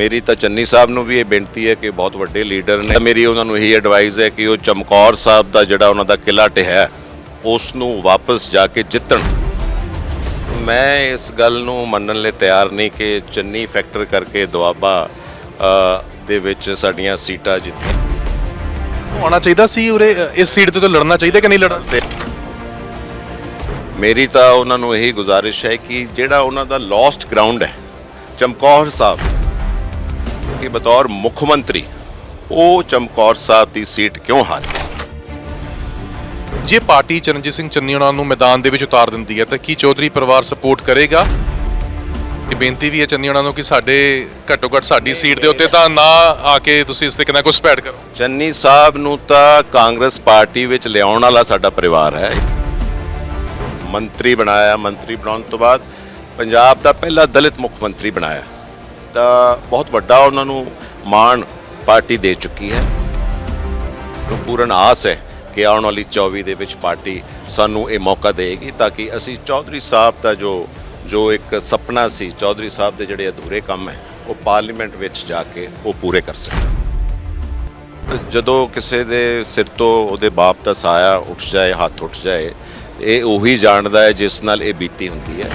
ਮੇਰੀ ਤਾਂ ਚੰਨੀ ਸਾਹਿਬ ਨੂੰ ਵੀ ਇਹ ਬੇਨਤੀ ਹੈ ਕਿ ਬਹੁਤ ਵੱਡੇ ਲੀਡਰ ਨੇ। ਮੇਰੀ ਉਹਨਾਂ ਨੂੰ ਇਹੀ ਐਡਵਾਈਸ ਹੈ ਕਿ ਉਹ ਚਮਕੌਰ ਸਾਹਿਬ ਦਾ ਜਿਹੜਾ ਉਹਨਾਂ ਦਾ ਕਿਲਾ ਟਿਹਾ ਉਸ ਨੂੰ ਵਾਪਸ ਜਾ ਕੇ ਜਿੱਤਣ। ਮੈਂ ਇਸ ਗੱਲ ਨੂੰ ਮੰਨਣ ਲਈ ਤਿਆਰ ਨਹੀਂ ਕਿ ਚੰਨੀ ਫੈਕਟਰ ਕਰਕੇ ਦੁਆਬਾ ਦੇ ਵਿੱਚ ਸਾਡੀਆਂ ਸੀਟਾਂ ਜਿੱਤੀਆਂ। ਆਉਣਾ ਚਾਹੀਦਾ ਸੀ ਉਰੇ ਇਸ ਸੀਟ ਤੇ ਤਾਂ ਲੜਨਾ ਚਾਹੀਦਾ ਕਿ ਨਹੀਂ ਲੜਨਾ? ਮੇਰੀ ਤਾਂ ਉਹਨਾਂ ਨੂੰ ਇਹੀ ਗੁਜ਼ਾਰਿਸ਼ ਹੈ ਕਿ ਜਿਹੜਾ ਉਹਨਾਂ ਦਾ ਲੌਸਟ ਗਰਾਊਂਡ ਹੈ ਚਮਕੌਰ ਸਾਹਿਬ ਕਿ ਬਤੌਰ ਮੁੱਖ ਮੰਤਰੀ ਉਹ ਚਮਕੌਰ ਸਾਹਿਬ ਦੀ ਸੀਟ ਕਿਉਂ ਹਾਰੇ ਜੇ ਪਾਰਟੀ ਚਰਨਜੀਤ ਸਿੰਘ ਚੰਨੀ ਉਹਨਾਂ ਨੂੰ ਮੈਦਾਨ ਦੇ ਵਿੱਚ ਉਤਾਰ ਦਿੰਦੀ ਹੈ ਤਾਂ ਕੀ ਚੌਧਰੀ ਪਰਿਵਾਰ ਸਪੋਰਟ ਕਰੇਗਾ ਇਹ ਬੇਨਤੀ ਵੀ ਹੈ ਚੰਨੀ ਉਹਨਾਂ ਨੂੰ ਕਿ ਸਾਡੇ ਘੱਟੋ ਘੱਟ ਸਾਡੀ ਸੀਟ ਦੇ ਉੱਤੇ ਤਾਂ ਨਾ ਆ ਕੇ ਤੁਸੀਂ ਇਸ ਤੇ ਕਿੰਨਾ ਕੁਝ ਸਪੈਡ ਕਰੋ ਚੰਨੀ ਸਾਹਿਬ ਨੂੰ ਤਾਂ ਕਾਂਗਰਸ ਪਾਰਟੀ ਵਿੱਚ ਲਿਆਉਣ ਵਾਲਾ ਸਾਡਾ ਪਰਿਵਾਰ ਹੈ ਮੰਤਰੀ ਬਣਾਇਆ ਮੰਤਰੀ ਬਣਾਉਣ ਤੋਂ ਬਾਅਦ ਪੰਜਾਬ ਦਾ ਪਹਿਲਾ ਦਲਿਤ ਮੁੱਖ ਮੰਤਰੀ ਬਣਾਇਆ ਤਾਂ ਬਹੁਤ ਵੱਡਾ ਉਹਨਾਂ ਨੂੰ ਮਾਣ ਪਾਰਟੀ ਦੇ ਚੁੱਕੀ ਹੈ। ਪੂਰਨ ਆਸ ਹੈ ਕਿ ਆਉਣ ਵਾਲੀ 24 ਦੇ ਵਿੱਚ ਪਾਰਟੀ ਸਾਨੂੰ ਇਹ ਮੌਕਾ ਦੇਗੀ ਤਾਂ ਕਿ ਅਸੀਂ ਚੌਧਰੀ ਸਾਹਿਬ ਦਾ ਜੋ ਜੋ ਇੱਕ ਸੁਪਨਾ ਸੀ, ਚੌਧਰੀ ਸਾਹਿਬ ਦੇ ਜਿਹੜੇ ਅਧੂਰੇ ਕੰਮ ਹੈ, ਉਹ ਪਾਰਲੀਮੈਂਟ ਵਿੱਚ ਜਾ ਕੇ ਉਹ ਪੂਰੇ ਕਰ ਸਕਣ। ਜਦੋਂ ਕਿਸੇ ਦੇ ਸਿਰ ਤੋਂ ਉਹਦੇ ਬਾਪ ਦਾ ਸਾਇਆ ਉੱਠ ਜਾਏ, ਹੱਥ ਉੱਠ ਜਾਏ, ਇਹ ਉਹੀ ਜਾਣਦਾ ਹੈ ਜਿਸ ਨਾਲ ਇਹ ਬੀਤੀ ਹੁੰਦੀ ਹੈ।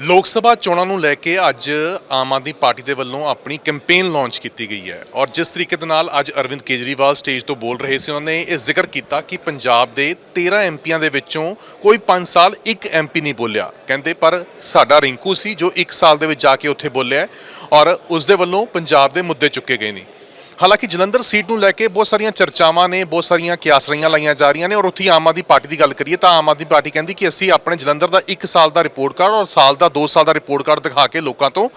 ਲੋਕ ਸਭਾ ਚੋਣਾਂ ਨੂੰ ਲੈ ਕੇ ਅੱਜ ਆਮ ਆਦਮੀ ਪਾਰਟੀ ਦੇ ਵੱਲੋਂ ਆਪਣੀ ਕੈਂਪੇਨ ਲਾਂਚ ਕੀਤੀ ਗਈ ਹੈ। ਔਰ ਜਿਸ ਤਰੀਕੇ ਦੇ ਨਾਲ ਅੱਜ ਅਰਵਿੰਦ ਕੇਜਰੀਵਾਲ ਸਟੇਜ ਤੋਂ ਬੋਲ ਰਹੇ ਸੀ, ਉਹਨਾਂ ਨੇ ਇਹ ਜ਼ਿਕਰ ਕੀਤਾ ਕਿ ਪੰਜਾਬ ਦੇ 13 ਐਮਪੀਆਂ ਦੇ ਵਿੱਚੋਂ ਕੋਈ 5 ਸਾਲ ਇੱਕ ਐਮਪੀ ਨਹੀਂ ਬੋਲਿਆ। ਕਹਿੰਦੇ, ਪਰ ਸਾਡਾ ਰਿੰਕੂ ਸੀ ਜੋ 1 ਸਾਲ ਦੇ ਵਿੱਚ ਜਾ ਕੇ ਉੱਥੇ ਬੋਲਿਆ ਔਰ ਉਸ ਦੇ ਵੱਲੋਂ ਪੰਜਾਬ ਦੇ ਮੁੱਦੇ ਚੁੱਕੇ ਗਏ ਨੇ। ਹਾਲਾਂਕਿ ਜਲੰਧਰ ਸੀਟ ਨੂੰ ਲੈ ਕੇ ਬਹੁਤ ਸਾਰੀਆਂ ਚਰਚਾਵਾਂ ਨੇ, ਬਹੁਤ ਸਾਰੀਆਂ ਕਿਆਸਰੀਆਂ ਲਾਈਆਂ ਜਾ ਰਹੀਆਂ ਨੇ ਔਰ ਉੱਥੇ ਆਮ ਆਦਮੀ ਪਾਰਟੀ ਦੀ ਗੱਲ ਕਰੀਏ ਤਾਂ ਆਮ ਆਦਮੀ ਪਾਰਟੀ ਕਹਿੰਦੀ ਕਿ ਅਸੀਂ ਆਪਣੇ ਜਲੰਧਰ ਦਾ 1 ਸਾਲ ਦਾ ਰਿਪੋਰਟ ਕਾਰਡ ਔਰ ਸਾਲ ਦਾ 2 ਸਾਲ ਦਾ ਰਿਪੋਰਟ ਕਾਰਡ ਦਿਖਾ ਕੇ ਲੋਕਾਂ ਤੋਂ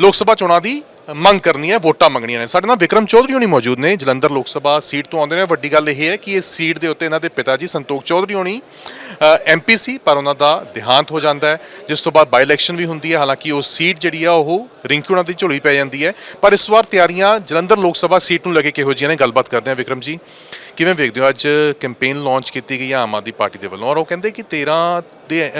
ਲੋਕ ਸਭਾ ਚੋਣਾਂ ਦੀ ਮੰਗ ਕਰਨੀ ਹੈ ਵੋਟਾਂ ਮੰਗਣੀਆਂ ਨੇ। ਸਾਡੇ ਨਾਲ ਵਿਕਰਮ ਚੌਧਰੀ ਹੋਣੀ ਮੌਜੂਦ ਨੇ, ਜਲੰਧਰ ਲੋਕ ਸਭਾ ਸੀਟ ਤੋਂ ਆਉਂਦੇ ਨੇ। ਵੱਡੀ ਗੱਲ ਇਹ ਹੈ ਕਿ ਇਸ ਸੀਟ ਦੇ ਉੱਤੇ ਇਹਨਾਂ ਦੇ ਪਿਤਾ ਜੀ ਸੰਤੋਖ ਚੌਧਰੀ ਹੋਣੀ ਐਮਪੀ ਸੀ, ਪਰ ਉਹਨਾਂ ਦਾ ਦੇਹਾਂਤ ਹੋ ਜਾਂਦਾ ਹੈ, ਜਿਸ ਤੋਂ ਬਾਅਦ ਬਾਈ ਇਲੈਕਸ਼ਨ ਵੀ ਹੁੰਦੀ ਹੈ। ਹਾਲਾਂਕਿ ਉਹ ਸੀਟ ਜਿਹੜੀ ਆ, ਉਹ ਰਿੰਕੂ ਉਹਨਾਂ ਦੀ ਝੋਲੀ ਪੈ ਜਾਂਦੀ ਹੈ। ਪਰ ਇਸ ਵਾਰ ਤਿਆਰੀਆਂ ਜਲੰਧਰ ਲੋਕ ਸਭਾ ਸੀਟ ਨੂੰ ਲੈ ਕੇ ਕਿਹੋ ਜਿਹੀਆਂ ਨੇ, ਗੱਲਬਾਤ ਕਰਦੇ ਹਾਂ। ਵਿਕਰਮ ਜੀ, ਕਿਵੇਂ ਵੇਖਦੇ ਹੋ? ਅੱਜ ਕੈਂਪੇਨ ਲਾਂਚ ਕੀਤੀ ਗਈ ਆਮ ਆਦਮੀ ਪਾਰਟੀ ਦੇ ਵੱਲੋਂ। ਔਰ ਉਹ ਕਹਿੰਦੇ ਕਿ 13 ਦੇ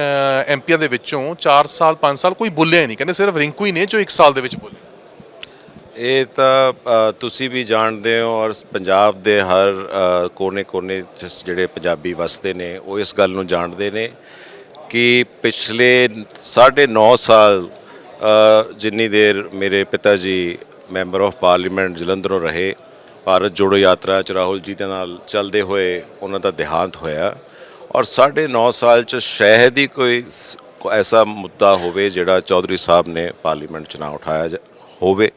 ਐਮਪੀਆਂ ਦੇ ਵਿੱਚੋਂ 4 ਸਾਲ 5 ਸਾਲ ਕੋਈ ਬੋਲਿਆ ਹੀ ਨਹੀਂ। ਕਹਿੰਦੇ ਸਿਰਫ ਰਿੰਕੂ ਹੀ ਨੇ ਜੋ 1 ਸਾਲ ਦੇ ਵਿੱਚ ਬੋਲੇ। ਇਹ ਤਾਂ ਤੁਸੀਂ ਵੀ ਜਾਣਦੇ ਹੋ ਔਰ ਪੰਜਾਬ ਦੇ ਹਰ ਕੋਨੇ-ਕੋਨੇ ਜਿਹੜੇ ਪੰਜਾਬੀ ਵਸਦੇ ਨੇ, ਉਹ ਇਸ ਗੱਲ ਨੂੰ ਜਾਣਦੇ ਨੇ ਕਿ ਪਿਛਲੇ 9.5 ਸਾਲ ਜਿੰਨੀ ਦੇਰ ਮੇਰੇ ਪਿਤਾ ਜੀ ਮੈਂਬਰ ਆਫ ਪਾਰਲੀਮੈਂਟ ਜਲੰਧਰੋਂ ਰਹੇ, ਭਾਰਤ ਜੋੜੋ ਯਾਤਰਾ ਚ ਰਾਹੁਲ ਜੀ ਦੇ ਨਾਲ ਚੱਲਦੇ ਹੋਏ ਉਹਨਾਂ ਦਾ ਦੇਹਾਂਤ ਹੋਇਆ ਔਰ 9.5 ਸਾਲ ਚ ਸ਼ਾਇਦ ਹੀ ਕੋਈ ਕੋਈ ਐਸਾ ਮੁੱਦਾ ਹੋਵੇ ਜਿਹੜਾ ਚੌਧਰੀ ਸਾਹਿਬ ਨੇ ਪਾਰਲੀਮੈਂਟ ਚ ਨਾ ਉਠਾਇਆ ਜਾ- ਹੋਵੇ।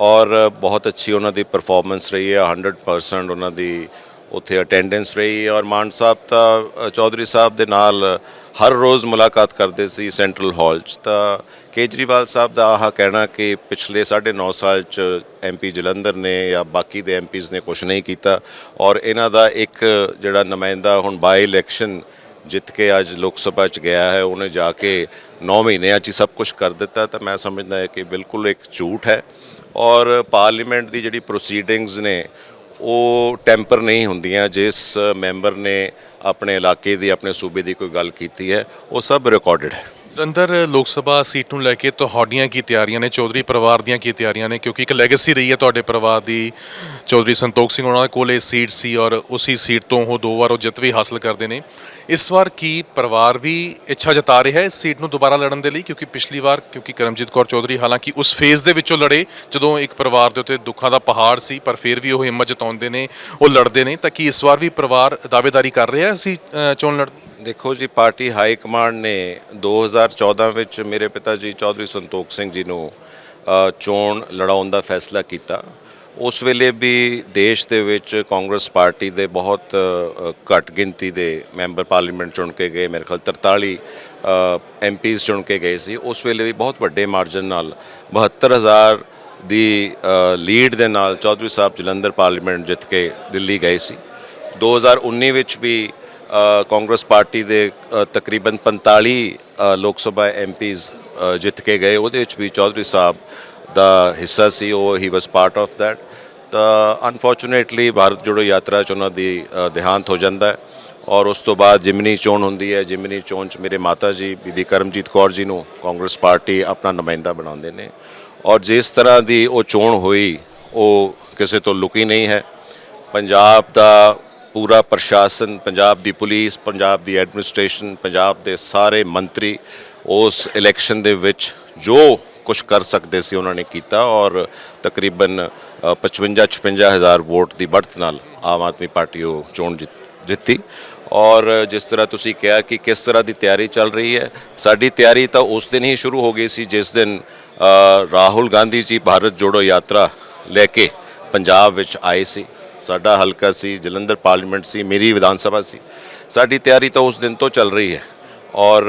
ਔਰ ਬਹੁਤ ਅੱਛੀ ਉਹਨਾਂ ਦੀ ਪਰਫਾਰਮੈਂਸ ਰਹੀ ਹੈ 100% ਉਹਨਾਂ ਦੀ ਉੱਥੇ ਅਟੈਂਡੈਂਸ ਰਹੀ ਔਰ ਮਾਨ ਸਾਹਿਬ ਤਾਂ ਚੌਧਰੀ ਸਾਹਿਬ ਦੇ ਨਾਲ ਹਰ ਰੋਜ਼ ਮੁਲਾਕਾਤ ਕਰਦੇ ਸੀ ਸੈਂਟਰਲ ਹਾਲ 'ਚ। ਤਾਂ ਕੇਜਰੀਵਾਲ ਸਾਹਿਬ ਦਾ ਆਹ ਕਹਿਣਾ ਕਿ ਪਿਛਲੇ 9.5 ਸਾਲ 'ਚ ਐਮਪੀ ਜਲੰਧਰ ਨੇ ਜਾਂ ਬਾਕੀ ਦੇ ਐਮਪੀਜ਼ ਨੇ ਕੁਝ ਨਹੀਂ ਕੀਤਾ ਔਰ ਇਹਨਾਂ ਦਾ ਇੱਕ ਜਿਹੜਾ ਨੁਮਾਇੰਦਾ ਹੁਣ ਬਾਈ ਇਲੈਕਸ਼ਨ ਜਿੱਤ ਕੇ ਅੱਜ ਲੋਕ ਸਭਾ 'ਚ ਗਿਆ ਹੈ, ਉਹਨੇ ਜਾ ਕੇ 9 ਮਹੀਨਿਆਂ 'ਚ ਹੀ ਸਭ ਕੁਝ ਕਰ ਦਿੱਤਾ, ਤਾਂ ਮੈਂ ਸਮਝਦਾ ਹਾਂ ਕਿ ਬਿਲਕੁਲ ਇੱਕ ਝੂਠ ਹੈ। ਔਰ ਪਾਰਲੀਮੈਂਟ ਦੀ ਜਿਹੜੀ ਪ੍ਰੋਸੀਡਿੰਗਸ ਨੇ, ਉਹ ਟੈਂਪਰ ਨਹੀਂ ਹੁੰਦੀਆਂ। ਜਿਸ ਮੈਂਬਰ ਨੇ ਆਪਣੇ ਇਲਾਕੇ ਦੀ, ਆਪਣੇ ਸੂਬੇ ਦੀ ਕੋਈ ਗੱਲ ਕੀਤੀ ਹੈ, ਉਹ ਸਭ ਰਿਕਾਰਡਡ ਹੈ। ਜਲੰਧਰ ਲੋਕ ਸਭਾ ਸੀਟ ਨੂੰ ਲੈ ਕੇ ਤੁਹਾਡੀਆਂ ਕੀ ਤਿਆਰੀਆਂ ਨੇ? ਚੌਧਰੀ ਪਰਿਵਾਰ ਦੀਆਂ ਕੀ ਤਿਆਰੀਆਂ ਨੇ? ਕਿਉਂਕਿ ਇੱਕ ਲੈਗੇਸੀ ਰਹੀ ਹੈ ਤੁਹਾਡੇ ਪਰਿਵਾਰ ਦੀ। ਚੌਧਰੀ ਸੰਤੋਖ ਸਿੰਘ ਉਹਨਾਂ ਕੋਲ ਇਹ ਸੀਟ ਸੀ ਔਰ ਉਸੇ ਸੀਟ ਤੋਂ ਉਹ ਦੋ ਵਾਰ ਉਹ ਜਿੱਤ ਵੀ ਹਾਸਲ ਕਰਦੇ ਨੇ। ਇਸ ਵਾਰ ਕੀ ਪਰਿਵਾਰ ਵੀ ਇੱਛਾ ਜਤਾ ਰਿਹਾ ਹੈ ਇਸ ਸੀਟ ਨੂੰ ਦੁਬਾਰਾ ਲੜਨ ਦੇ ਲਈ? ਕਿਉਂਕਿ ਪਿਛਲੀ ਵਾਰ, ਕਿਉਂਕਿ ਕਰਮਜੀਤ ਕੌਰ ਚੌਧਰੀ ਹਾਲਾਂਕਿ ਉਸ ਫੇਜ਼ ਦੇ ਵਿੱਚੋਂ ਲੜੇ, ਜਦੋਂ ਇੱਕ ਪਰਿਵਾਰ ਦੇ ਉੱਤੇ ਦੁੱਖਾਂ ਦਾ ਪਹਾੜ ਸੀ, ਪਰ ਫਿਰ ਵੀ ਉਹ ਹਿੰਮਤ ਜਤਾਉਂਦੇ ਨੇ, ਉਹ ਲੜਦੇ ਨੇ। ਤਾਂ ਕੀ ਇਸ ਵਾਰ ਵੀ ਪਰਿਵਾਰ ਦਾਅਵੇਦਾਰੀ ਕਰ ਰਿਹਾ ਅਸੀਂ ਚੋਣ ਲੜ ਦੇਖੋ ਜੀ, ਪਾਰਟੀ ਹਾਈ ਕਮਾਂਡ ਨੇ 2014 ਵਿੱਚ ਮੇਰੇ ਪਿਤਾ ਜੀ ਚੌਧਰੀ ਸੰਤੋਖ ਸਿੰਘ ਜੀ ਨੂੰ ਚੋਣ ਲੜਾਉਣ ਦਾ ਫੈਸਲਾ ਕੀਤਾ। ਉਸ ਵੇਲੇ ਵੀ ਦੇਸ਼ ਦੇ ਵਿੱਚ ਕਾਂਗਰਸ ਪਾਰਟੀ ਦੇ ਬਹੁਤ ਘੱਟ ਗਿਣਤੀ ਦੇ ਮੈਂਬਰ ਪਾਰਲੀਮੈਂਟ ਚੁਣ ਕੇ ਗਏ, ਮੇਰੇ ਖਿਆਲ 43 ਐਮਪੀਜ਼ ਚੁਣ ਕੇ ਗਏ ਸੀ। ਉਸ ਵੇਲੇ ਵੀ ਬਹੁਤ ਵੱਡੇ ਮਾਰਜਨ ਨਾਲ 72000 ਦੀ ਲੀਡ ਦੇ ਨਾਲ ਚੌਧਰੀ ਸਾਹਿਬ ਜਲੰਧਰ ਪਾਰਲੀਮੈਂਟ ਜਿੱਤ ਕੇ ਦਿੱਲੀ ਗਏ ਸੀ। 2019 ਵਿੱਚ ਵੀ ਕਾਂਗਰਸ ਪਾਰਟੀ ਦੇ ਤਕਰੀਬਨ 45 ਲੋਕ ਸਭਾ ਐਮਪੀਜ਼ ਜਿੱਤ ਕੇ ਗਏ। ਉਹਦੇ ਵਿੱਚ ਵੀ ਚੌਧਰੀ ਸਾਹਿਬ ਦਾ ਹਿੱਸਾ ਸੀ, ਉਹ ਹੀ ਵਾਸ ਪਾਰਟ ਆਫ that. ਤਾਂ ਅਨਫੋਰਚੂਨੇਟਲੀ ਭਾਰਤ ਜੋੜੋ ਯਾਤਰਾ ਚ ਉਹਨਾਂ ਦੀ ਦੇਹਾਂਤ ਹੋ ਜਾਂਦਾ ਹੈ। ਔਰ ਉਸ ਤੋਂ ਬਾਅਦ ਜਿਮਨੀ ਚੋਣ ਹੁੰਦੀ ਹੈ। ਜਿਮਨੀ ਚੋਣ 'ਚ ਮੇਰੇ ਮਾਤਾ ਜੀ, ਬੀਬੀ ਕਰਮਜੀਤ ਕੌਰ ਜੀ ਨੂੰ ਕਾਂਗਰਸ ਪਾਰਟੀ ਆਪਣਾ ਨੁਮਾਇੰਦਾ ਬਣਾਉਂਦੇ ਨੇ। ਔਰ ਜਿਸ ਤਰ੍ਹਾਂ ਦੀ ਉਹ ਚੋਣ ਹੋਈ, ਉਹ ਕਿਸੇ ਤੋਂ ਲੁਕੀ ਨਹੀਂ ਹੈ। ਪੰਜਾਬ ਦਾ ਪੂਰਾ ਪ੍ਰਸ਼ਾਸਨ, ਪੰਜਾਬ ਦੀ ਪੁਲਿਸ, ਪੰਜਾਬ ਦੀ ਐਡਮਿਨਿਸਟ੍ਰੇਸ਼ਨ, ਪੰਜਾਬ ਦੇ ਸਾਰੇ ਮੰਤਰੀ ਉਸ ਇਲੈਕਸ਼ਨ ਦੇ ਵਿੱਚ ਜੋ ਕੁਝ ਕਰ ਸਕਦੇ ਸੀ ਉਹਨਾਂ ਨੇ ਕੀਤਾ ਔਰ ਤਕਰੀਬਨ 55 56 ਹਜ਼ਾਰ ਵੋਟ ਦੀ ਬੜਤ ਨਾਲ ਆਮ ਆਦਮੀ ਪਾਰਟੀ ਉਹ ਚੋਣ ਜਿੱਤ- ਜਿੱਤੀ। ਔਰ ਜਿਸ ਤਰ੍ਹਾਂ ਤੁਸੀਂ ਕਿਹਾ ਕਿ ਕਿਸ ਤਰ੍ਹਾਂ ਦੀ ਤਿਆਰੀ ਚੱਲ ਰਹੀ ਹੈ, ਸਾਡੀ ਤਿਆਰੀ ਤਾਂ ਉਸ ਦਿਨ ਹੀ ਸ਼ੁਰੂ ਹੋ ਗਈ ਸੀ, ਜਿਸ ਦਿਨ ਰਾਹੁਲ ਗਾਂਧੀ ਜੀ ਭਾਰਤ ਜੋੜੋ ਯਾਤਰਾ ਲੈ ਕੇ ਪੰਜਾਬ ਵਿੱਚ ਆਏ ਸੀ। ਸਾਡਾ ਹਲਕਾ ਸੀ, ਜਲੰਧਰ ਪਾਰਲੀਮੈਂਟ ਸੀ, ਮੇਰੀ ਵਿਧਾਨ ਸਭਾ ਸੀ। ਸਾਡੀ ਤਿਆਰੀ ਤਾਂ ਉਸ ਦਿਨ ਤੋਂ ਚੱਲ ਰਹੀ ਹੈ। ਔਰ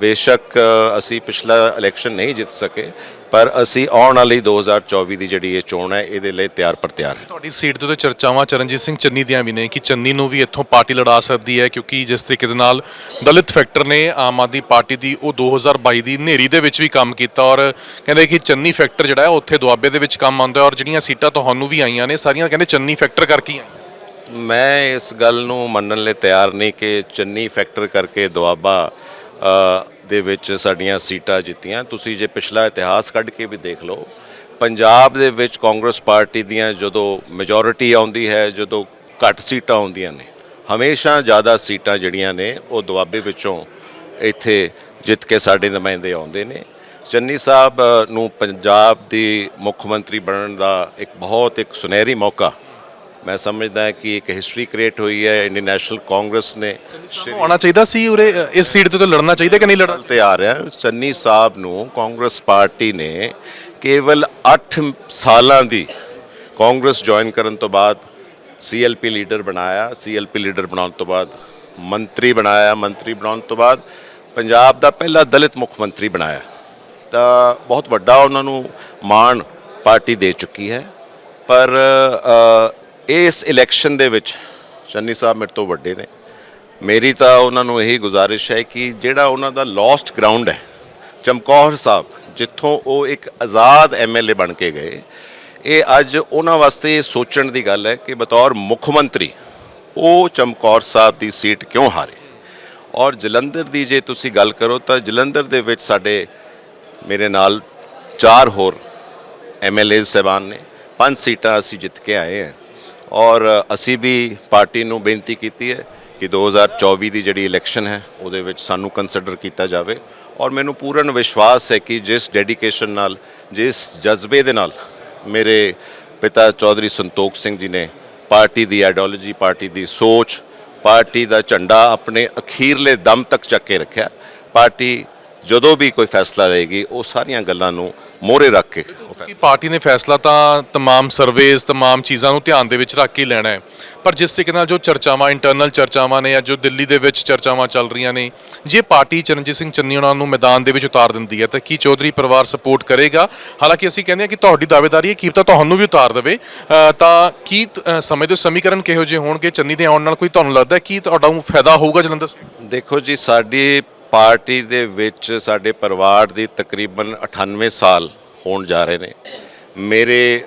ਬੇਸ਼ੱਕ ਅਸੀਂ ਪਿਛਲਾ ਇਲੈਕਸ਼ਨ ਨਹੀਂ ਜਿੱਤ ਸਕੇ। ਪਰ ਅਸੀਂ ਆਉਣ ਵਾਲੀ 2024 ਦੀ ਜਿਹੜੀ ਇਹ ਚੋਣ ਹੈ ਇਹਦੇ ਲਈ ਤਿਆਰ ਪਰ ਤਿਆਰ ਹੈ। ਤੁਹਾਡੀ ਸੀਟ ਦੇ ਉੱਤੇ ਚਰਚਾਵਾਂ ਚਰਨਜੀਤ ਸਿੰਘ ਚੰਨੀ ਦੀਆਂ ਵੀ ਨੇ ਕਿ ਚੰਨੀ ਨੂੰ ਵੀ ਇੱਥੋਂ ਪਾਰਟੀ ਲੜਾ ਸਕਦੀ ਹੈ ਕਿਉਂਕਿ ਜਿਸ ਤਰੀਕੇ ਦੇ ਨਾਲ ਦਲਿਤ ਫੈਕਟਰ ਨੇ ਆਮ ਆਦਮੀ ਪਾਰਟੀ ਦੀ ਉਹ 2022 ਦੀ ਹਨੇਰੀ ਦੇ ਵਿੱਚ ਵੀ ਕੰਮ ਕੀਤਾ ਔਰ ਕਹਿੰਦੇ ਕਿ ਚੰਨੀ ਫੈਕਟਰ ਜਿਹੜਾ ਹੈ ਉੱਥੇ ਦੁਆਬੇ ਦੇ ਵਿੱਚ ਕੰਮ ਆਉਂਦਾ ਔਰ ਜਿਹੜੀਆਂ ਸੀਟਾਂ ਤੁਹਾਨੂੰ ਵੀ ਆਈਆਂ ਨੇ ਸਾਰੀਆਂ ਕਹਿੰਦੇ ਚੰਨੀ ਫੈਕਟਰ ਕਰਕੇ ਆਈਆਂ। ਮੈਂ ਇਸ ਗੱਲ ਨੂੰ ਮੰਨਣ ਲਈ ਤਿਆਰ ਨਹੀਂ ਕਿ ਚੰਨੀ ਫੈਕਟਰ ਕਰਕੇ ਦੁਆਬਾ ਦੇ ਵਿੱਚ ਸਾਡੀਆਂ ਸੀਟਾਂ ਜਿੱਤੀਆਂ। ਤੁਸੀਂ ਜੇ ਪਿਛਲਾ ਇਤਿਹਾਸ ਕੱਢ ਕੇ ਵੀ ਦੇਖ ਲਓ, ਪੰਜਾਬ ਦੇ ਵਿੱਚ ਕਾਂਗਰਸ ਪਾਰਟੀ ਦੀਆਂ ਜਦੋਂ ਮੈਜੋਰਿਟੀ ਆਉਂਦੀ ਹੈ, ਜਦੋਂ ਘੱਟ ਸੀਟਾਂ ਆਉਂਦੀਆਂ ਨੇ, ਹਮੇਸ਼ਾ ਜ਼ਿਆਦਾ ਸੀਟਾਂ ਜਿਹੜੀਆਂ ਨੇ, ਉਹ ਦੁਆਬੇ ਵਿੱਚੋਂ ਇੱਥੇ ਜਿੱਤ ਕੇ ਸਾਡੇ ਨੁਮਾਇੰਦੇ ਆਉਂਦੇ ਨੇ। ਚੰਨੀ ਸਾਹਿਬ ਨੂੰ ਪੰਜਾਬ ਦੀ ਮੁੱਖ ਮੰਤਰੀ ਬਣਨ ਦਾ ਇੱਕ ਬਹੁਤ ਇੱਕ ਸੁਨਹਿਰੀ ਮੌਕਾ ਮੈਂ ਸਮਝਦਾ ਕਿ ਇੱਕ ਹਿਸਟਰੀ ਕ੍ਰੀਏਟ ਹੋਈ ਹੈ ਇੰਡੀਅਨ ਨੈਸ਼ਨਲ ਕਾਂਗਰਸ ਨੇ। ਸਾਨੂੰ ਆਉਣਾ ਚਾਹੀਦਾ ਸੀ ਉਰੇ ਇਸ ਸੀਟ ਦੇ ਉੱਤੇ ਲੜਨਾ ਚਾਹੀਦਾ ਕਿ ਨਹੀਂ ਲੜਨਾ ਤੇ ਆ ਰਿਹਾ ਚੰਨੀ ਸਾਹਿਬ ਨੂੰ ਕਾਂਗਰਸ ਪਾਰਟੀ ਨੇ ਕੇਵਲ 8 ਸਾਲਾਂ ਦੀ ਕਾਂਗਰਸ ਜੁਆਇਨ ਕਰਨ ਤੋਂ ਬਾਅਦ ਸੀਐਲਪੀ ਲੀਡਰ ਬਣਾਇਆ। ਸੀਐਲਪੀ ਲੀਡਰ ਬਣਾਉਣ ਤੋਂ ਬਾਅਦ ਮੰਤਰੀ ਬਣਾਇਆ। ਮੰਤਰੀ ਬਣਾਉਣ ਤੋਂ ਬਾਅਦ ਪੰਜਾਬ ਦਾ ਪਹਿਲਾ ਦਲਿਤ ਮੁੱਖ ਮੰਤਰੀ ਬਣਾਇਆ। ਤਾਂ ਬਹੁਤ ਵੱਡਾ ਉਹਨਾਂ ਨੂੰ ਮਾਣ ਪਾਰਟੀ ਦੇ ਚੁੱਕੀ ਹੈ। ਪਰ ਇਸ ਇਲੈਕਸ਼ਨ ਦੇ ਵਿੱਚ ਚੰਨੀ ਸਾਹਿਬ ਮੇਰੇ ਤੋਂ ਵੱਡੇ ਨੇ। ਮੇਰੀ ਤਾਂ ਉਹਨਾਂ ਨੂੰ ਇਹੀ ਗੁਜ਼ਾਰਿਸ਼ ਹੈ ਕਿ ਜਿਹੜਾ ਉਹਨਾਂ ਦਾ ਲੋਸਟ ਗਰਾਊਂਡ ਹੈ, ਚਮਕੌਰ ਸਾਹਿਬ, ਜਿੱਥੋਂ ਉਹ ਇੱਕ ਆਜ਼ਾਦ ਐਮਐਲਏ ਬਣ ਕੇ ਗਏ, ਇਹ ਅੱਜ ਉਹਨਾਂ ਵਾਸਤੇ ਸੋਚਣ ਦੀ ਗੱਲ ਹੈ ਕਿ ਬਤੌਰ ਮੁੱਖ ਮੰਤਰੀ ਉਹ ਚਮਕੌਰ ਸਾਹਿਬ ਦੀ ਸੀਟ ਕਿਉਂ ਹਾਰੇ। ਔਰ ਜਲੰਧਰ ਦੀ ਜੇ ਤੁਸੀਂ ਗੱਲ ਕਰੋ ਤਾਂ ਜਲੰਧਰ ਦੇ ਵਿੱਚ ਸਾਡੇ ਮੇਰੇ ਨਾਲ ਚਾਰ ਹੋਰ ਐਮਐਲਏ ਸਾਹਿਬਾਨ ਨੇ, ਪੰਜ ਸੀਟਾਂ ਅਸੀਂ ਜਿੱਤ ਕੇ ਆਏ ਹਾਂ। ਔਰ ਅਸੀਂ ਵੀ ਪਾਰਟੀ ਨੂੰ ਬੇਨਤੀ ਕੀਤੀ ਹੈ ਕਿ 2024 ਦੀ ਜਿਹੜੀ ਇਲੈਕਸ਼ਨ ਹੈ, ਉਹਦੇ ਵਿੱਚ ਸਾਨੂੰ ਕੰਸੀਡਰ ਕੀਤਾ ਜਾਵੇ। ਔਰ ਮੈਨੂੰ ਪੂਰਨ ਵਿਸ਼ਵਾਸ ਹੈ ਕਿ ਜਿਸ ਡੈਡੀਕੇਸ਼ਨ ਨਾਲ, ਜਿਸ ਜਜ਼ਬੇ ਦੇ ਨਾਲ ਮੇਰੇ ਪਿਤਾ ਚੌਧਰੀ ਸੰਤੋਖ ਸਿੰਘ ਜੀ ਨੇ ਪਾਰਟੀ ਦੀ ਆਈਡੀਓਲੋਜੀ ਪਾਰਟੀ ਦੀ ਸੋਚ, ਪਾਰਟੀ ਦਾ ਝੰਡਾ ਆਪਣੇ ਅਖੀਰਲੇ ਦਮ ਤੱਕ ਚੱਕ ਕੇ ਰੱਖਿਆ। ਪਾਰਟੀ ਜਦੋਂ ਵੀ ਕੋਈ ਫੈਸਲਾ ਲਏਗੀ ਉਹ ਸਾਰੀਆਂ ਗੱਲਾਂ ਨੂੰ ਮੋਹਰੇ ਰੱਖ ਕੇ ਉਹ ਫੈਸਲਾ ਕਿ ਪਾਰਟੀ ਨੇ ਫੈਸਲਾ ਤਾਂ तमाम ਸਰਵੇਸ तमाम ਚੀਜ਼ਾਂ ਨੂੰ ਧਿਆਨ ਦੇ ਵਿੱਚ ਰੱਖ ਕੇ ਲੈਣਾ ਹੈ ਪਰ ਜਿਸ ਤਰੀਕੇ ਨਾਲ ਜੋ ਚਰਚਾਵਾਂ ਇੰਟਰਨਲ ਚਰਚਾਵਾਂ ਨੇ ਜਾਂ ਜੋ ਦਿੱਲੀ ਦੇ ਵਿੱਚ ਚਰਚਾਵਾਂ ਚੱਲ ਰਹੀਆਂ ਨੇ ਜੇ ਪਾਰਟੀ ਚਰਨਜੀਤ ਸਿੰਘ ਚੰਨੀ ਉਹਨਾਂ ਨੂੰ ਮੈਦਾਨ ਦੇ ਵਿੱਚ ਉਤਾਰ ਦਿੰਦੀ ਹੈ ਤਾਂ ਕੀ ਚੌਧਰੀ ਪਰਿਵਾਰ ਸਪੋਰਟ ਕਰੇਗਾ ਹਾਲਾਂਕਿ ਅਸੀਂ ਕਹਿੰਦੇ ਹਾਂ ਕਿ ਤੁਹਾਡੀ ਦਾਅਵੇਦਾਰੀ ਹੈ ਕੀ ਤਾਂ ਤੁਹਾਨੂੰ ਵੀ ਉਤਾਰ ਦੇਵੇ ਅ, ਤਾਂ ਕੀ ਅ, ਸਮਝਦੇ ਹੋ ਸਮੀਕਰਨ ਕਿਹੋ ਜਿਹੇ ਹੋਣਗੇ ਚੰਨੀ ਦੇ ਆਉਣ ਨਾਲ ਕੋਈ ਤੁਹਾਨੂੰ ਲੱਗਦਾ ਹੈ ਕਿ ਤੁਹਾਡਾ ਉਹ ਫਾਇਦਾ ਹੋਊਗਾ ਜਲੰਧਰ ਸੇ ਦੇਖੋ ਜੀ ਸਾਡੀ ਪਾਰਟੀ ਦੇ ਵਿੱਚ ਸਾਡੇ ਪਰਿਵਾਰ ਦੀ ਤਕਰੀਬਨ 98 ਸਾਲ ਹੋਣ ਜਾ ਰਹੇ ਨੇ। ਮੇਰੇ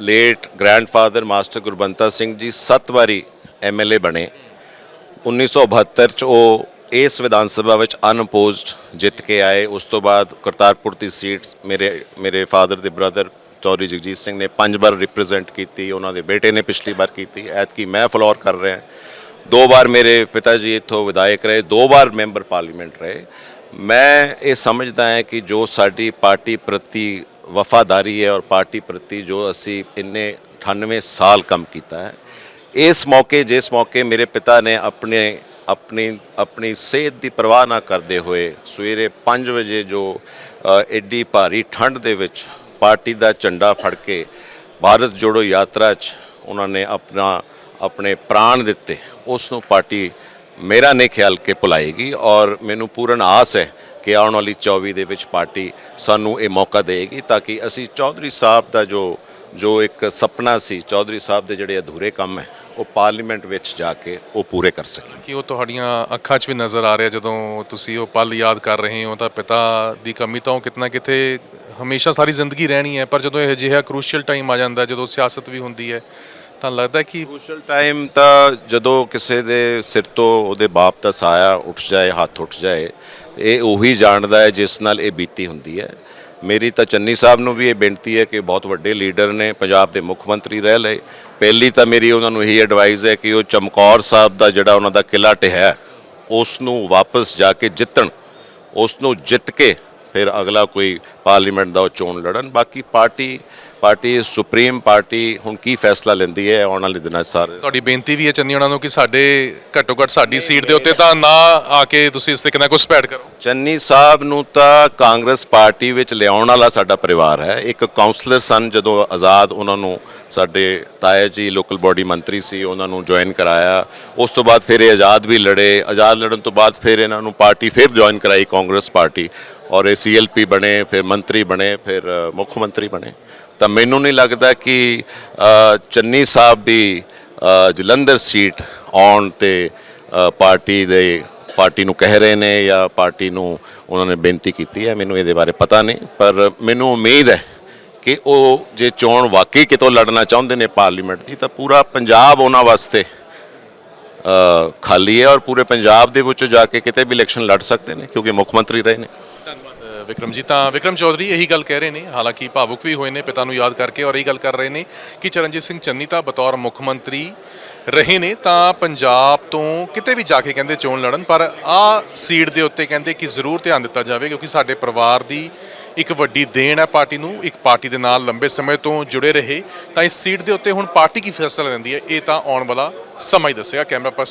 late grandfather master Gurbanta Singh ji ਸੱਤ ਵਾਰੀ ਐਮਐਲਏ ਬਣੇ। 1972 ਚ ਉਹ ਇਸ ਵਿਧਾਨ ਸਭਾ ਵਿੱਚ ਅਨਪੋਜ਼ਡ ਜਿੱਤ ਕੇ ਆਏ। ਉਸ ਤੋਂ ਬਾਅਦ ਕਰਤਾਰਪੁਰ ਦੀ ਸੀਟ ਮੇਰੇ ਮੇਰੇ ਫਾਦਰ ਦੇ ਬ੍ਰਦਰ ਚੌਧਰੀ ਜਗਜੀਤ ਸਿੰਘ ਨੇ ਪੰਜ ਵਾਰ ਰਿਪਰੈਜ਼ੈਂਟ ਕੀਤੀ। ਉਹਨਾਂ ਦੇ ਬੇਟੇ ਨੇ ਪਿਛਲੀ ਵਾਰ ਕੀਤੀ। ਐਤਕੀ ਮੈਂ ਫਲੋਰ ਕਰ ਰਿਹਾ। ਦੋ ਵਾਰ ਮੇਰੇ ਪਿਤਾ ਜੀ ਇੱਥੋਂ ਵਿਧਾਇਕ ਰਹੇ, ਦੋ ਵਾਰ ਮੈਂਬਰ ਪਾਰਲੀਮੈਂਟ ਰਹੇ। ਮੈਂ ਇਹ ਸਮਝਦਾ ਹਾਂ ਕਿ ਜੋ ਸਾਡੀ ਪਾਰਟੀ ਪ੍ਰਤੀ ਵਫਾਦਾਰੀ ਹੈ ਔਰ ਪਾਰਟੀ ਪ੍ਰਤੀ ਜੋ ਅਸੀਂ ਇੰਨੇ 98 ਸਾਲ ਕੰਮ ਕੀਤਾ ਹੈ, ਇਸ ਮੌਕੇ, ਜਿਸ ਮੌਕੇ ਮੇਰੇ ਪਿਤਾ ਨੇ ਆਪਣੇ, ਆਪਣੀ ਆਪਣੀ ਸਿਹਤ ਦੀ ਪਰਵਾਹ ਨਾ ਕਰਦੇ ਹੋਏ ਸਵੇਰੇ 5 ਵਜੇ ਜੋ ਐਡੀ ਭਾਰੀ ਠੰਡ ਦੇ ਵਿੱਚ ਪਾਰਟੀ ਦਾ ਝੰਡਾ ਫੜ ਕੇ ਭਾਰਤ ਜੋੜੋ ਯਾਤਰਾ 'ਚ ਉਹਨਾਂ ਨੇ ਆਪਣਾ ਆਪਣੇ ਪ੍ਰਾਣ ਦਿੱਤੇ, ਉਸ ਨੂੰ ਪਾਰਟੀ ਮੇਰਾ ਨਹੀਂ ਖਿਆਲ ਕਿ ਭੁਲਾਏਗੀ ਔਰ ਮੈਨੂੰ ਪੂਰਨ ਆਸ ਹੈ ਕਿ ਆਉਣ ਵਾਲੀ 24 ਦੇ ਵਿੱਚ ਪਾਰਟੀ ਸਾਨੂੰ ਇਹ ਮੌਕਾ ਦੇਵੇਗੀ ਤਾਂ ਕਿ ਅਸੀਂ ਚੌਧਰੀ ਸਾਹਿਬ ਦਾ ਜੋ ਜੋ ਇੱਕ ਸੁਪਨਾ ਸੀ, ਚੌਧਰੀ ਸਾਹਿਬ ਦੇ ਜਿਹੜੇ ਅਧੂਰੇ ਕੰਮ ਹੈ, ਉਹ ਪਾਰਲੀਮੈਂਟ ਵਿੱਚ ਜਾ ਕੇ ਉਹ ਪੂਰੇ ਕਰ ਸਕੇ ਕਿ ਉਹ ਤੁਹਾਡੀਆਂ ਅੱਖਾਂ 'ਚ ਵੀ ਨਜ਼ਰ ਆ ਰਿਹਾ ਜਦੋਂ ਤੁਸੀਂ ਉਹ ਪਲ ਯਾਦ ਕਰ ਰਹੇ ਹੋ ਤਾਂ ਪਿਤਾ ਦੀ ਕਮੀ ਤਾਂ ਉਹ ਕਿਤਨਾ ਕਿਤੇ ਹਮੇਸ਼ਾ ਸਾਰੀ ਜ਼ਿੰਦਗੀ ਰਹਿਣੀ ਹੈ, ਪਰ ਜਦੋਂ ਇਹ ਅਜਿਹਾ ਕ੍ਰੂਸ਼ੀਅਲ ਟਾਈਮ ਆ ਜਾਂਦਾ, ਜਦੋਂ ਸਿਆਸਤ ਵੀ ਹੁੰਦੀ ਹੈ ਤਾਂ ਲੱਗਦਾ ਕਿ ਕ੍ਰੂਸ਼ਲ ਟਾਈਮ ਤਾਂ ਜਦੋਂ ਕਿਸੇ ਦੇ ਸਿਰ ਤੋਂ ਉਹਦੇ ਬਾਪ ਦਾ ਸਾਇਆ ਉੱਠ ਜਾਏ, ਹੱਥ ਉੱਠ ਜਾਏ, ਇਹ ਉਹੀ ਜਾਣਦਾ ਹੈ ਜਿਸ ਨਾਲ ਇਹ ਬੀਤੀ ਹੁੰਦੀ ਹੈ। ਮੇਰੀ ਤਾਂ ਚੰਨੀ ਸਾਹਿਬ ਨੂੰ ਵੀ ਇਹ ਬੇਨਤੀ ਹੈ ਕਿ ਬਹੁਤ ਵੱਡੇ ਲੀਡਰ ਨੇ, ਪੰਜਾਬ ਦੇ ਮੁੱਖ ਮੰਤਰੀ ਰਹਿ ਲਏ। ਪਹਿਲੀ ਤਾਂ ਮੇਰੀ ਉਹਨਾਂ ਨੂੰ ਇਹੀ ਐਡਵਾਈਸ ਹੈ ਕਿ ਉਹ ਚਮਕੌਰ ਸਾਹਿਬ ਦਾ ਜਿਹੜਾ ਉਹਨਾਂ ਦਾ ਕਿਲਾ ਟਿਹਾ ਉਸ ਨੂੰ ਵਾਪਸ ਜਾ ਕੇ ਜਿੱਤਣ, ਉਸ ਨੂੰ ਜਿੱਤ ਕੇ ਫਿਰ ਅਗਲਾ ਕੋਈ ਪਾਰਲੀਮੈਂਟ ਦਾ ਉਹ ਚੋਣ ਲੜਨ। ਬਾਕੀ ਪਾਰਟੀ ਪਾਰਟੀ ਸੁਪਰੀਮ ਪਾਰਟੀ ਹੁਣ ਕੀ ਫੈਸਲਾ ਲੈਂਦੀ ਹੈ ਆਉਣ ਵਾਲੇ ਦਿਨਾਂ 'ਚ ਸਾਰੇ? ਤੁਹਾਡੀ ਬੇਨਤੀ ਵੀ ਹੈ ਚੰਨੀ ਉਹਨਾਂ ਨੂੰ ਕਿ ਸਾਡੇ ਘੱਟੋ ਘੱਟ ਸਾਡੀ ਸੀਟ ਦੇ ਉੱਤੇ ਤਾਂ ਨਾ ਆ ਕੇ ਤੁਸੀਂ ਇਸ ਤੇ ਕਿੰਨਾ ਕੁਝ ਸਪੈਡ ਕਰੋ। ਚੰਨੀ ਸਾਹਿਬ ਨੂੰ ਤਾਂ ਕਾਂਗਰਸ ਪਾਰਟੀ ਵਿੱਚ ਲਿਆਉਣ ਵਾਲਾ ਸਾਡਾ ਪਰਿਵਾਰ ਹੈ। ਇੱਕ ਕਾਉਂਸਲਰ ਸਨ ਜਦੋਂ ਆਜ਼ਾਦ ਉਹਨਾਂ ਨੂੰ ਸਾਡੇ ਤਾਇਆ ਜੀ ਲੋਕਲ ਬਾਡੀ ਮੰਤਰੀ ਸੀ ਉਹਨਾਂ ਨੂੰ ਜੁਆਇਨ ਕਰਾਇਆ। ਉਸ ਤੋਂ ਬਾਅਦ ਫਿਰ ਇਹ ਆਜ਼ਾਦ ਵੀ ਲੜੇ। ਆਜ਼ਾਦ ਲੜਨ ਤੋਂ ਬਾਅਦ ਫਿਰ ਇਹਨਾਂ ਨੂੰ ਪਾਰਟੀ ਫਿਰ ਜੁਆਇਨ ਕਰਾਈ ਕਾਂਗਰਸ ਪਾਰਟੀ ਔਰ ਇਹ ਸੀਐਲਪੀ ਬਣੇ ਫਿਰ ਮੰਤਰੀ ਬਣੇ ਫਿਰ ਮੁੱਖ ਮੰਤਰੀ ਬਣੇ। ਤਾਂ ਮੈਨੂੰ ਨਹੀਂ ਲੱਗਦਾ ਕਿ ਚੰਨੀ ਸਾਹਿਬ ਵੀ ਜਲੰਧਰ ਸੀਟ ਆਉਣ ਤੇ ਪਾਰਟੀ ਦੇ, ਪਾਰਟੀ ਨੂੰ ਕਹਿ ਰਹੇ ਨੇ ਜਾਂ ਪਾਰਟੀ ਨੂੰ ਉਹਨਾਂ ਨੇ ਬੇਨਤੀ ਕੀਤੀ ਹੈ, ਮੈਨੂੰ ਇਹਦੇ ਬਾਰੇ ਪਤਾ ਨਹੀਂ, ਪਰ ਮੈਨੂੰ ਉਮੀਦ ਹੈ ਕਿ ਉਹ ਜੇ ਚੋਣ ਵਾਕਈ ਕਿਤੋਂ ਲੜਨਾ ਚਾਹੁੰਦੇ ਨੇ ਪਾਰਲੀਮੈਂਟ ਦੀ, ਤਾਂ ਪੂਰਾ ਪੰਜਾਬ ਉਹਨਾਂ ਵਾਸਤੇ ਖਾਲੀ ਹੈ ਔਰ ਪੂਰੇ ਪੰਜਾਬ ਦੇ ਵਿੱਚੋਂ ਜਾ ਕੇ ਕਿਤੇ ਵੀ ਇਲੈਕਸ਼ਨ ਲੜ ਸਕਦੇ ਨੇ, ਕਿਉਂਕਿ ਮੁੱਖ ਮੰਤਰੀ ਰਹੇ ਨੇ। ਵਿਕਰਮ ਜੀ, ਤਾਂ ਵਿਕਰਮ ਚੌਧਰੀ ਇਹੀ ਗੱਲ ਕਹਿ ਰਹੇ ਨੇ, ਹਾਲਾਂਕਿ ਭਾਵੁਕ ਵੀ ਹੋਏ ਨੇ, ਪਿਤਾ ਨੂੰ ਯਾਦ ਕਰਕੇ ਔਰ ਇਹੀ ਗੱਲ ਕਰ ਰਹੇ ਨੇ ਕਿ ਚਰਨਜੀਤ ਸਿੰਘ ਚੰਨੀ ਤਾਂ ਬਤੌਰ ਮੁੱਖ ਮੰਤਰੀ ਰਹੇ ਨੇ, ਤਾਂ ਪੰਜਾਬ ਤੋਂ ਕਿਤੇ ਵੀ ਜਾ ਕੇ ਕਹਿੰਦੇ ਚੋਣ ਲੜਨ, ਪਰ ਆ ਸੀਟ ਦੇ ਉੱਤੇ ਕਹਿੰਦੇ ਕਿ ਜ਼ਰੂਰ ਧਿਆਨ ਦਿੱਤਾ ਜਾਵੇ, ਕਿਉਂਕਿ ਸਾਡੇ ਪਰਿਵਾਰ ਦੀ ਇੱਕ ਵੱਡੀ ਦੇਣ ਹੈ ਪਾਰਟੀ ਨੂੰ, ਇੱਕ ਪਾਰਟੀ ਦੇ ਨਾਲ ਲੰਬੇ ਸਮੇਂ ਤੋਂ ਜੁੜੇ ਰਹੇ, ਤਾਂ ਇਸ ਸੀਟ ਦੇ ਉੱਤੇ ਹੁਣ ਪਾਰਟੀ ਕੀ ਫੈਸਲਾ ਲੈਂਦੀ ਹੈ, ਇਹ ਤਾਂ ਆਉਣ ਵਾਲਾ ਸਮਾਂ ਹੀ ਦੱਸੇਗਾ, ਕੈਮਰਾ ਪਰਸਨ